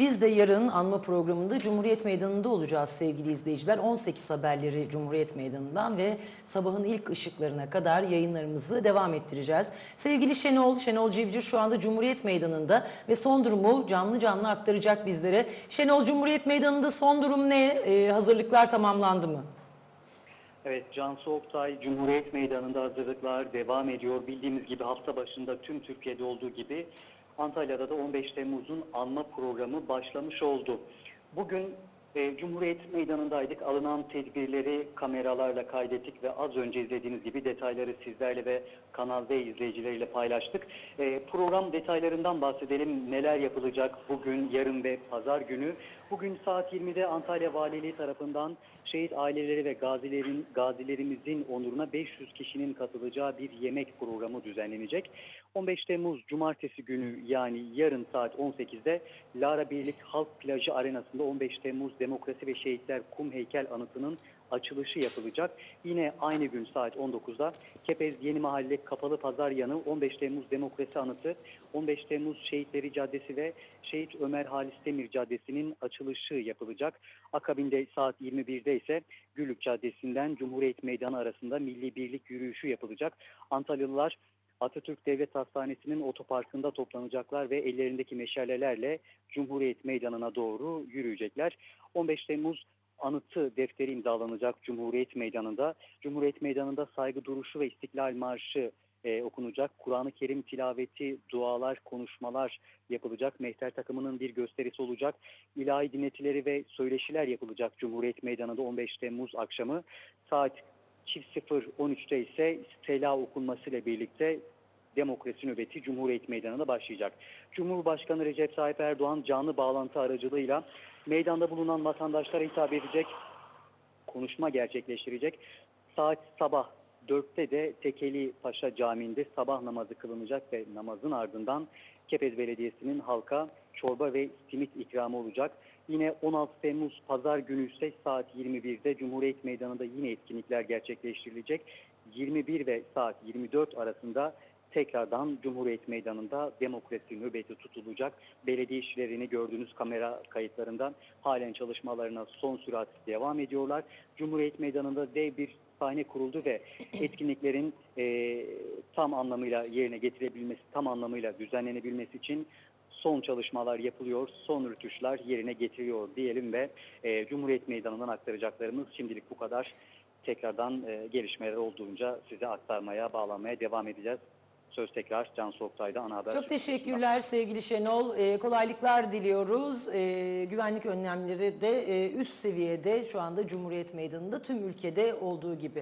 Biz de yarın anma programında Cumhuriyet Meydanı'nda olacağız sevgili izleyiciler. 18 haberleri Cumhuriyet Meydanı'ndan ve sabahın ilk ışıklarına kadar yayınlarımızı devam ettireceğiz. Sevgili Şenol, Şenol Civcir şu anda Cumhuriyet Meydanı'nda ve son durumu canlı canlı aktaracak bizlere. Şenol Cumhuriyet Meydanı'nda son durum ne? Ee, hazırlıklar tamamlandı mı? Evet, Cansu Oktay Cumhuriyet Meydanı'nda hazırlıklar devam ediyor. Bildiğimiz gibi hafta başında tüm Türkiye'de olduğu gibi Antalya'da da 15 Temmuz'un anma programı başlamış oldu. Bugün e, Cumhuriyet Meydanı'ndaydık. Alınan tedbirleri kameralarla kaydettik ve az önce izlediğiniz gibi detayları sizlerle ve Kanal D izleyicileriyle paylaştık. E, program detaylarından bahsedelim. Neler yapılacak bugün, yarın ve pazar günü? Bugün saat 20'de Antalya Valiliği tarafından şehit aileleri ve gazilerin gazilerimizin onuruna 500 kişinin katılacağı bir yemek programı düzenlenecek. 15 Temmuz Cumartesi günü yani yarın saat 18'de Lara Birlik Halk Plajı Arenası'nda 15 Temmuz Demokrasi ve Şehitler Kum Heykel Anıtı'nın açılışı yapılacak. Yine aynı gün saat 19'da Kepez Yeni Mahalle Kapalı Pazar yanı 15 Temmuz Demokrasi Anıtı, 15 Temmuz Şehitleri Caddesi ve Şehit Ömer Halis Demir Caddesi'nin açılışı yapılacak. Akabinde saat 21'de ise Güllük Caddesi'nden Cumhuriyet Meydanı arasında Milli Birlik yürüyüşü yapılacak. Antalyalılar Atatürk Devlet Hastanesi'nin otoparkında toplanacaklar ve ellerindeki meşalelerle Cumhuriyet Meydanı'na doğru yürüyecekler. 15 Temmuz anıtı defteri imzalanacak Cumhuriyet Meydanı'nda. Cumhuriyet Meydanı'nda saygı duruşu ve İstiklal Marşı e, okunacak. Kur'an-ı Kerim tilaveti, dualar, konuşmalar yapılacak. Mehter takımının bir gösterisi olacak. İlahi dinletileri ve söyleşiler yapılacak Cumhuriyet Meydanı'nda 15 Temmuz akşamı. Saat çift 0.13'te ise Sela okunmasıyla birlikte demokrasi nöbeti Cumhuriyet Meydanı'nda başlayacak. Cumhurbaşkanı Recep Tayyip Erdoğan canlı bağlantı aracılığıyla meydanda bulunan vatandaşlara hitap edecek, konuşma gerçekleştirecek. Saat sabah 4'te de Tekeli Paşa Camii'nde sabah namazı kılınacak ve namazın ardından Kepez Belediyesi'nin halka çorba ve simit ikramı olacak. Yine 16 Temmuz Pazar günü ise saat 21'de Cumhuriyet Meydanı'nda yine etkinlikler gerçekleştirilecek. 21 ve saat 24 arasında tekrardan Cumhuriyet Meydanı'nda demokrasi nöbeti tutulacak. Belediye işçilerini gördüğünüz kamera kayıtlarından halen çalışmalarına son sürat devam ediyorlar. Cumhuriyet Meydanı'nda dev bir sahne kuruldu ve etkinliklerin e, tam anlamıyla yerine getirebilmesi, tam anlamıyla düzenlenebilmesi için son çalışmalar yapılıyor, son rütuşlar yerine getiriyor diyelim ve e, Cumhuriyet Meydanı'ndan aktaracaklarımız şimdilik bu kadar. Tekrardan e, gelişmeler olduğunca size aktarmaya, bağlanmaya devam edeceğiz. Söz tekrar Cansu Oktay'da ana haber. Çok teşekkürler sevgili Şenol. Ee, kolaylıklar diliyoruz. Ee, güvenlik önlemleri de e, üst seviyede şu anda Cumhuriyet Meydanı'nda tüm ülkede olduğu gibi.